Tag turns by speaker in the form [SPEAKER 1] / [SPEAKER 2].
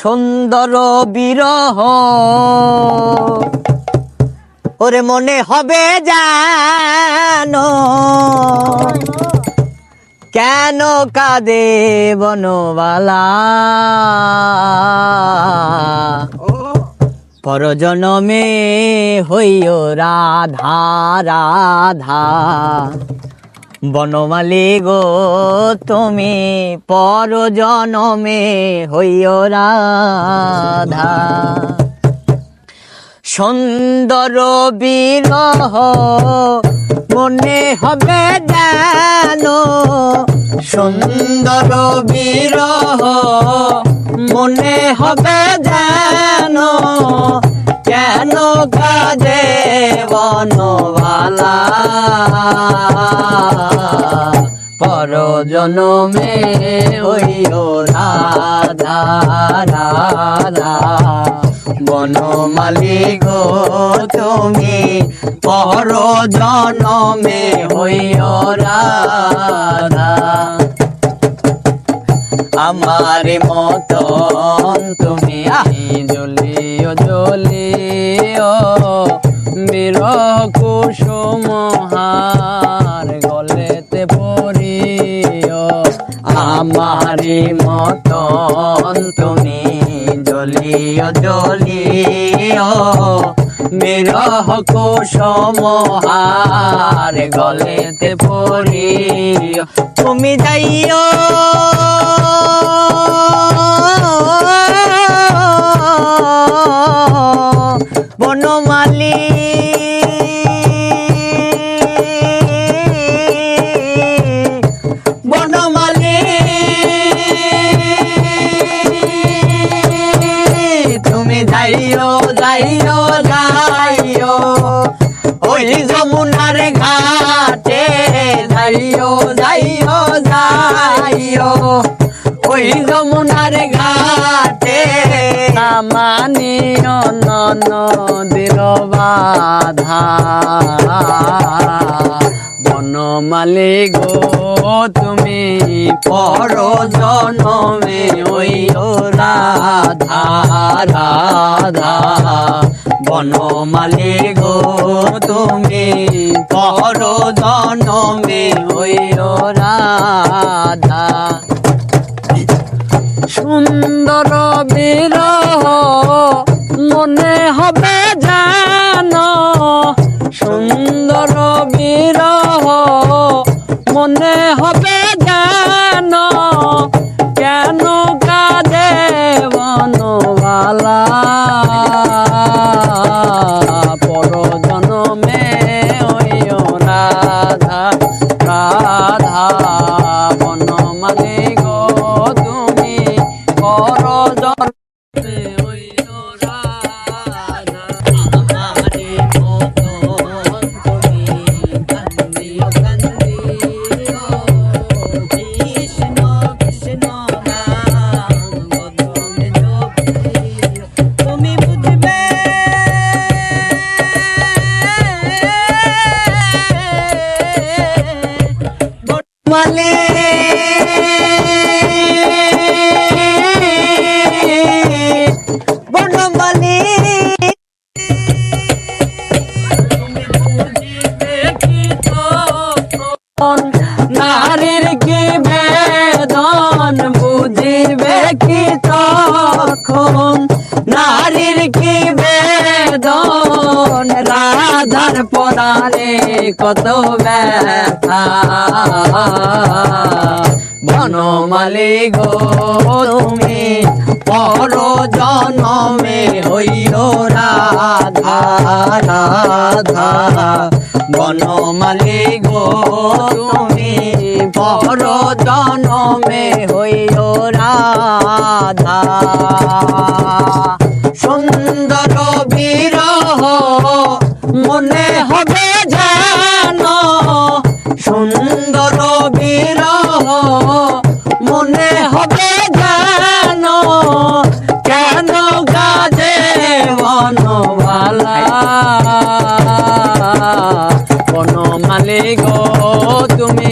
[SPEAKER 1] সুন্দর বিরহ। ওরে মনে হবে জানো কেন কাঁদে বনবালা? পরজনমে হইও রাধা রাধা। বনমালী গো, তুমি পরজনমে হইও রাধা। সুন্দর বিরহ, মনে হবে জানো সুন্দর বিরহ, মনে হবে জানো কেন কাজে বনবালা জনমে হইও রাধা রাধা। বনমালী গো তুমি পর জনমে হইও রাধা। আমার মতন তুমি আহি জলিও জলিও, বিরহ কুসুমহার গলেতে আমারি মতন তুমি জলিও জলিও বিরহ কুসমহার গলেতে পড়ি তুমি যাইও। যমুনার ঘাটে যাইও যাইও যাইও ওই যমুনার ঘাটে মানিও নদীর বাধা। বনমালী গো, তুমি পর জনমে ওই রাধা রাধা। বনমালী গো তুমি জানো কেন কাজে বনবালা? পর জনমে রাধা রাধা বনমালী গো তুমি পর বনমালী বনমালী নারীর কি রাধার পরারে কত ব্যথা। বনমালী গো, তুমি পর জনমে হইও রাধা রাধা। বনমালী গো, তুমি পর জনমে হইও রাধা। সুন্দর বিরহ হবে জান কেন গাজে বনবালা বনমালী গো তুমি